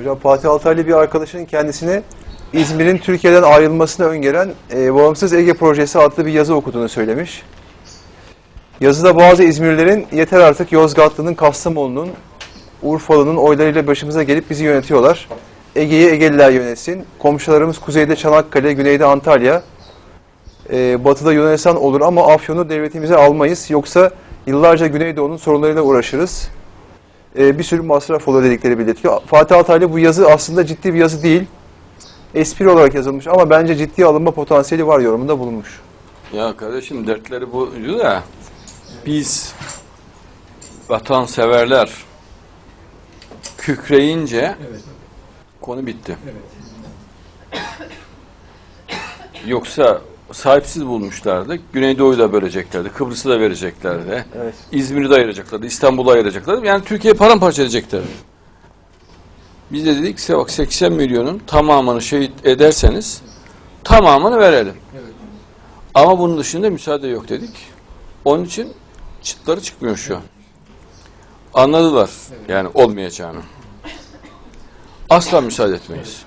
Hocam Fatih Altaylı bir arkadaşının kendisine İzmir'in Türkiye'den ayrılmasını öngören e, Bağımsız Ege Projesi adlı bir yazı okuduğunu söylemiş. Yazıda bazı İzmirlilerin yeter artık Yozgatlı'nın, Kastamonu'nun, Urfalı'nın oylarıyla başımıza gelip bizi yönetiyorlar. Ege'yi Egeliler yönetsin. Komşularımız kuzeyde Çanakkale, güneyde Antalya, e, batıda Yunanistan olur ama Afyon'u devletimize almayız. Yoksa yıllarca Güneydoğu'nun sorunlarıyla uğraşırız. E, bir sürü masraf olur dedikleri belirtiyor. Fatih Altaylı bu yazı aslında ciddi bir yazı değil. Espri olarak yazılmış ama bence ciddi alınma potansiyeli var yorumunda bulunmuş. Ya kardeşim dertleri buydu da biz vatanseverler kükreyince konu bitti. Yoksa sahipsiz bulmuşlardı. Güneydoğu'yu da böleceklerdi. Kıbrıs'ı da vereceklerdi. Evet. İzmir'i de ayıracaklardı. İstanbul'u ayıracaklardı. Yani Türkiye paramparça edeceklerdi. Biz de dedik ki bak 80 milyonun tamamını şehit ederseniz tamamını verelim. Ama bunun dışında müsaade yok dedik. Onun için çıtları çıkmıyor şu an. Anladılar yani olmayacağını. Asla müsaade etmeyiz.